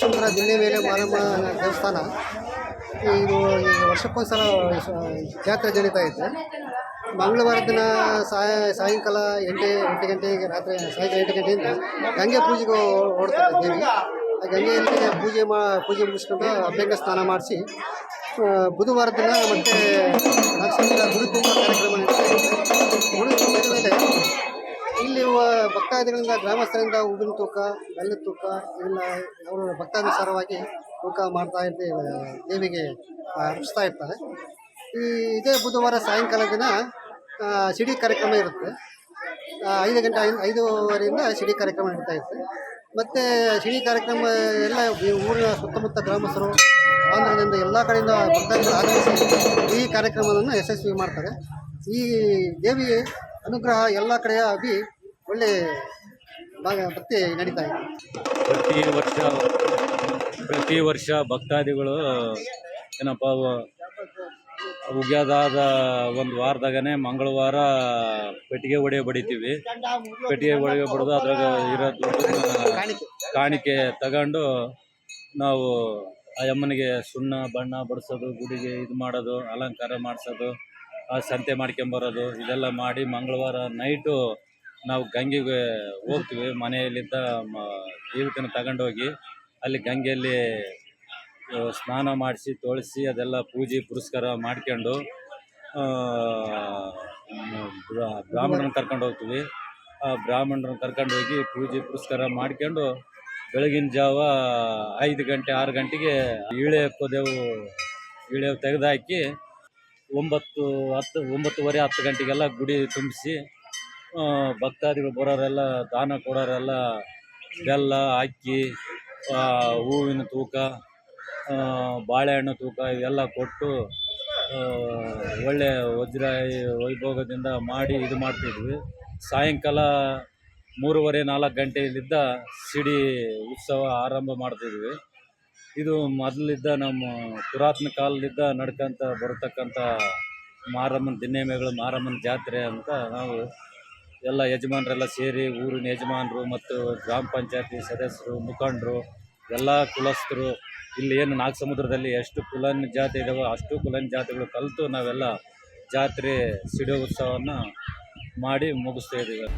ಮಾರಮ್ಮ ದೇವಸ್ಥಾನ. ಇದು ವರ್ಷಕ್ಕೊಂದ್ಸಲ ಜಾತ್ರೆ ಜನಿತಾ ಐತೆ ಮಂಗಳವಾರ ದಿನ ಸಾಯ ಸಾಯಂಕಾಲ ಎಂಟು ಎಂಟು ಗಂಟೆಗೆ ರಾತ್ರಿ ಸಾಯಂಕಾಲ ಎಂಟು ಗಂಟೆಯಿಂದ ಗಂಗೆ ಪೂಜೆಗೆ ಓಡ್ತಾರೆ ದೇವಿ ಆ ಗಂಗೆಯಲ್ಲಿ ಪೂಜೆ ಮಾ, ಪೂಜೆ ಮುಗಿಸ್ಕೊಂಡು ಅಭ್ಯಂಗ ಸ್ನಾನ ಮಾಡಿಸಿ ಬುಧವಾರ ದಿನ ಮತ್ತೆ ನಕ್ಷತ್ರ ಗುಡಿ ತುಂಬ ಕಾರ್ಯಕ್ರಮ ನಡೀತಾ ಇದೆ ಗುಡಿ ತುಂಬಿದ ಮೇಲೆ ಇಲ್ಲಿ ಭಕ್ತಾದಿಗಳಿಂದ ಗ್ರಾಮಸ್ಥರಿಂದ ಹೂವಿನ ತೂಕ ಬೆಲ್ಲದ ತೂಕ ಇಲ್ಲ ಅವರು ಭಕ್ತಾನುಸಾರವಾಗಿ ತೂಕ ಮಾಡ್ತಾ ಇರ್ತೀವಿ ದೇವಿಗೆ ಅರ್ಪಿಸ್ತಾ ಇರ್ತಾರೆ. ಈ ಇದೇ ಬುಧವಾರ ಸಾಯಂಕಾಲ ದಿನ ಸಿಡಿ ಕಾರ್ಯಕ್ರಮ ಇರುತ್ತೆ. ಐದು ಗಂಟೆ, ಐದು, ಐದೂವರೆಯಿಂದ ಸಿಡಿ ಕಾರ್ಯಕ್ರಮ ನಡೀತಾ ಇರುತ್ತೆ. ಮತ್ತು ಸಿಡಿ ಕಾರ್ಯಕ್ರಮ ಎಲ್ಲ ಊರಿನ ಸುತ್ತಮುತ್ತ ಗ್ರಾಮಸ್ಥರು, ಆಂಧ್ರದಿಂದ ಎಲ್ಲ ಕಡೆಯಿಂದ ಭಕ್ತಾದಿಗಳು ಆಗಮಿಸಿ ಈ ಕಾರ್ಯಕ್ರಮವನ್ನು ಯಶಸ್ವಿ ಮಾಡ್ತಾರೆ. ಈ ದೇವಿ ಅನುಗ್ರಹ ಎಲ್ಲ ಕಡೆಯ ಅಭಿ ಒಳ್ಳೆ ಭಾಗ ಭಕ್ತಿ ನಡೀತಾ ಇದೆ. ಪ್ರತಿ ವರ್ಷ ಪ್ರತಿ ವರ್ಷ ಭಕ್ತಾದಿಗಳು, ಏನಪ್ಪ ಉಗ್ಯದಾದ ಒಂದು ವಾರದಾಗನೇ ಮಂಗಳವಾರ ಪೆಟ್ಟಿಗೆ ಒಡೆಯ ಬಡಿತೀವಿ. ಪೆಟ್ಟಿಗೆ ಒಡೆಯ ಬಡಿದು ಅದ್ರಾಗ ಇರೋ ಕಾಣಿಕೆ ತಗೊಂಡು ನಾವು ಆ ಅಮ್ಮನಿಗೆ ಸುಣ್ಣ, ಬಣ್ಣ ಬಡಿಸೋದು, ಗುಡಿಗೆ ಇದು ಮಾಡೋದು, ಅಲಂಕಾರ ಮಾಡಿಸೋದು, ಆ ಸಂತೆ ಮಾಡ್ಕೊಂಬರೋದು ಇದೆಲ್ಲ ಮಾಡಿ ಮಂಗಳವಾರ ನೈಟು ನಾವು ಗಂಗೆಗೆ ಹೋಗ್ತೀವಿ. ಮನೆಯಲ್ಲಿದ್ದ ದೇವಿಕನ ತಗೊಂಡೋಗಿ ಅಲ್ಲಿ ಗಂಗೆಯಲ್ಲಿ ಸ್ನಾನ ಮಾಡಿಸಿ ತೊಳಸಿ ಅದೆಲ್ಲ ಪೂಜೆ ಪುರಸ್ಕಾರ ಮಾಡ್ಕೊಂಡು ಆ, ಮ್, ಬ್ರಾ- ಬ್ರಾಹ್ಮಣರನ್ನ ಕರ್ಕೊಂಡು ಹೋಗ್ತೀವಿ. ಆ ಬ್ರಾಹ್ಮಣರನ್ನ ಕರ್ಕೊಂಡು ಹೋಗಿ ಪೂಜೆ ಪುರಸ್ಕಾರ ಮಾಡ್ಕೊಂಡು ಬೆಳಗಿನ ಜಾವ ಐದು ಗಂಟೆ ಆರು ಗಂಟೆಗೆ ಈಳೆ ಕೊದೆವು ಈಳೆ ತೆಗೆದಾಕಿ ಒಂಬತ್ತು ಹತ್ತು ಒಂಬತ್ತುವರೆ ಹತ್ತು ಗಂಟೆಗೆಲ್ಲ ಗುಡಿ ತುಂಬಿಸಿ ಭಕ್ತಾದಿಗಳು ಬರೋರೆಲ್ಲ, ದಾನ ಕೊಡೋರೆಲ್ಲ ಬೆಲ್ಲ ಅಕ್ಕಿ ಹೂವಿನ ತೂಕ ಬಾಳೆಹಣ್ಣು ತೂಕ ಇವೆಲ್ಲ ಕೊಟ್ಟು ಒಳ್ಳೆಯ ಒಳ್ಳೆ ವಜ್ರ ವೈಭೋಗದಿಂದ ಮಾಡಿ ಇದು ಮಾಡ್ತಿದ್ವಿ. ಸಾಯಂಕಾಲ ಮೂರುವರೆ ನಾಲ್ಕು ಗಂಟೆಯಲ್ಲಿದ್ದ ಸಿಡಿ ಉತ್ಸವ ಆರಂಭ ಮಾಡ್ತಿದ್ವಿ. ಇದು ಮೊದಲಿದ್ದ ನಮ್ಮ ಪುರಾತನ ಕಾಲದಿಂದ ನಡ್ಕೊಂತ ಬರತಕ್ಕಂಥ ಮಾರಮ್ಮನ ದಿನ್ನೆಮೆಗಳು ಮಾರಮ್ಮನ ಜಾತ್ರೆ ಅಂತ ನಾವು ಎಲ್ಲ ಯಜಮಾನರೆಲ್ಲ ಸೇರಿ ಊರಿನ ಯಜಮಾನರು ಮತ್ತು ಗ್ರಾಮ ಪಂಚಾಯತಿ ಸದಸ್ಯರು, ಮುಖಂಡರು, ಎಲ್ಲ ಕುಲಸ್ಥರು, ಇಲ್ಲಿ ಏನು ನಾಲ್ಕು ಸಮುದ್ರದಲ್ಲಿ ಎಷ್ಟು ಕುಲನ್ ಜಾತಿ ಇದಾವೋ ಅಷ್ಟು ಕುಲನ್ ಜಾತಿಗಳು ಕಲಿತು ನಾವೆಲ್ಲ ಜಾತ್ರೆ ಸಿಡಿಯೋ ಉತ್ಸವವನ್ನು ಮಾಡಿ ಮುಗಿಸ್ತಾ ಇದ್ದೀವಿ